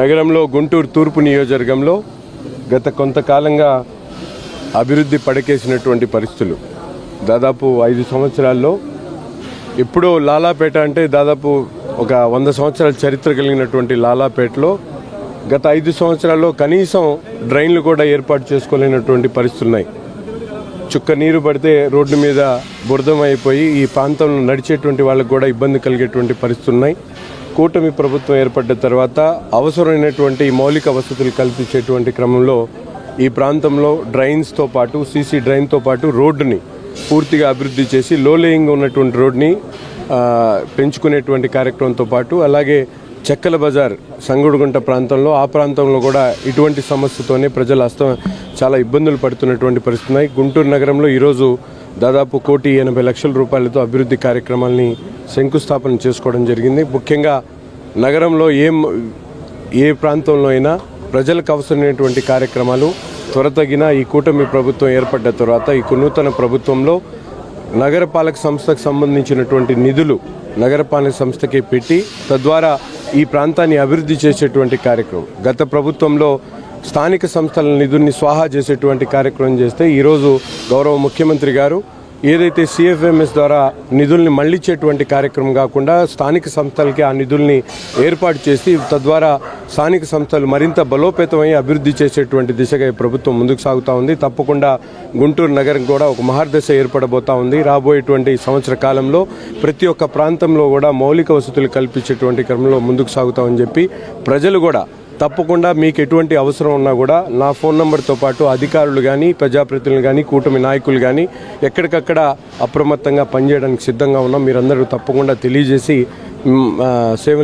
నగరంలో గుంటూరు తూర్పు నియోజకవర్గంలో గత కొంతకాలంగా అభివృద్ధి పడకేసినటువంటి పరిస్థితులు. దాదాపు ఐదు సంవత్సరాల్లో ఎప్పుడో లాలాపేట అంటే దాదాపు ఒక వంద సంవత్సరాల చరిత్ర కలిగినటువంటి లాలాపేటలో గత ఐదు సంవత్సరాల్లో కనీసం డ్రైన్లు కూడా ఏర్పాటు చేసుకోలేనటువంటి పరిస్థితులు ఉన్నాయి చుక్క నీరు పడితే రోడ్డు మీద బురదమైపోయి ఈ ప్రాంతంలో నడిచేటువంటి వాళ్ళకు కూడా ఇబ్బంది కలిగేటువంటి పరిస్థితులు ఉన్నాయి. కూటమి ప్రభుత్వం ఏర్పడ్డ తర్వాత అవసరమైనటువంటి మౌలిక వసతులు కల్పించేటువంటి క్రమంలో ఈ ప్రాంతంలో డ్రైన్స్తో పాటు సీసీ డ్రైన్తో పాటు రోడ్డుని పూర్తిగా అభివృద్ధి చేసి లోలేయింగ్ ఉన్నటువంటి రోడ్ని పెంచుకునేటువంటి కార్యక్రమంతో పాటు అలాగే చెక్కల బజార్ సంగుడుగుంట ప్రాంతంలో ఆ ప్రాంతంలో కూడా ఇటువంటి సమస్యతోనే ప్రజలు అస్త చాలా ఇబ్బందులు పడుతున్నటువంటి పరిస్థితి ఉన్నాయి. గుంటూరు నగరంలో ఈరోజు దాదాపు కోటి ఎనభై లక్షల రూపాయలతో అభివృద్ధి కార్యక్రమాల్ని శంకుస్థాపన చేసుకోవడం జరిగింది. ముఖ్యంగా నగరంలో ఏం ఏ ప్రాంతంలో అయినా ప్రజలకు అవసరమైనటువంటి కార్యక్రమాలు త్వరతగిన ఈ కూటమి ప్రభుత్వం ఏర్పడ్డ తర్వాత ఈ నూతన ప్రభుత్వంలో నగరపాలక సంస్థకు సంబంధించినటువంటి నిధులు నగరపాలక సంస్థకి పెట్టి తద్వారా ఈ ప్రాంతాన్ని అభివృద్ధి చేసేటువంటి కార్యక్రమం. గత ప్రభుత్వంలో స్థానిక సంస్థల నిధుల్ని స్వాహా చేసేటువంటి కార్యక్రమం చేస్తే ఈరోజు గౌరవ ముఖ్యమంత్రి గారు ఏదైతే సిఎఫ్ఎంఎస్ ద్వారా నిధుల్ని మళ్ళించేటువంటి కార్యక్రమం కాకుండా స్థానిక సంస్థలకి ఆ నిధుల్ని ఏర్పాటు చేసి తద్వారా స్థానిక సంస్థలు మరింత బలోపేతమై అభివృద్ధి చేసేటువంటి దిశగా ఈ ప్రభుత్వం ముందుకు సాగుతూ ఉంది. తప్పకుండా గుంటూరు నగరం కూడా ఒక మహార్దశ ఏర్పడబోతా ఉంది. రాబోయేటువంటి సంవత్సర కాలంలో ప్రతి ఒక్క ప్రాంతంలో కూడా మౌలిక వసతులు కల్పించేటువంటి క్రమంలో ముందుకు సాగుతామని చెప్పి ప్రజలు కూడా తప్పకుండా మీకు ఎటువంటి అవసరం ఉన్నా కూడా నా ఫోన్ నంబర్తో పాటు అధికారులు కానీ ప్రజాప్రతినిధులు కానీ కూటమి నాయకులు కానీ ఎక్కడికక్కడ అప్రమత్తంగా పనిచేయడానికి సిద్ధంగా ఉన్నాం. మీరందరూ తప్పకుండా తెలియజేసి సేవలు